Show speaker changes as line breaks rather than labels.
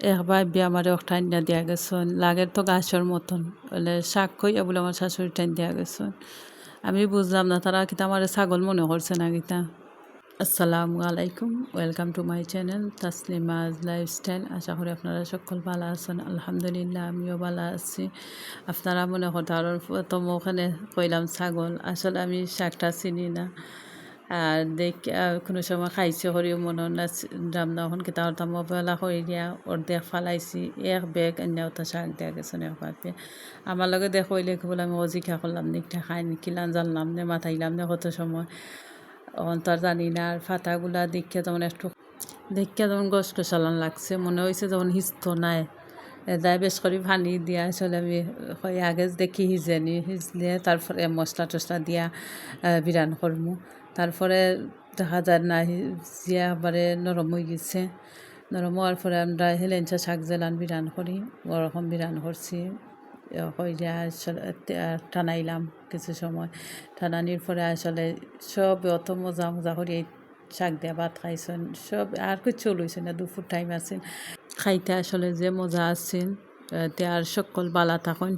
একবার বিয়া আমারে টাইন না দিয়া গেছেন। লাগের তো গাছের মতন। বলে শাক কইয়া বলে আমার শাশুড়ি টাইন দিয়া গেছেন। আমি বুঝলাম না, তারা কিতা আমার ছাগল মনে করছে না কিতা আসসালামু আলাইকুম, welcome to my channel Taslima's lifestyle. আশা করি আপনারা সকল ভালো আছেন। আলহামদুলিল্লাহ, আমিও ভালো আছি। আপনারা মনে আর প্রথম ওখানে কইলাম ছাগল। আসলে আমি শাকটা চিনি না। আর দেখ কোনো সময় খাইছে করিও মনে না রান্না এখন কিতা হতাম বেলা করে দিয়া অর্ধেক ফালাইছি, এক বেগ অন্য তো শাক দিয়া গেছে ভাবে আমার লগে দেখ হইলে বলে আমি অজিকা করলাম নিকটা খাই কিলান জানলাম নে মাথাইলাম নে, কত সময়। অন্তর জানি না আর ফাতাগুলা দেখে যেমন একটু দেখে যেমন গস গসালান লাগছে, মনে হয়েছে যেমন হিস্ত নাই। এদাই বেশ করে পানি দিয়া আসলে আমি আগে দেখি হিজেনি হিজলে তারপরে মশলা টসলা দিয়া বিরান করমু তারপরে দেখা যায় না জিয়া একবারে নরম হয়ে গেছে। নরম হওয়ার পরে আমরা হেলেঞ্চা শাক জেলান বিরান করি, ওরকম বিরান করছি। হইয়া টানাইলাম কিছু সময়। টানানির পরে আসলে সব অত মজা মজা করি শাক দিয়া ভাত খাইছেন, সব আর কিছু লইছে না, দুপুর টাইম আছে। খাইতে আসলে যে মজা আছিল তে আর সকল বালা থাকুন।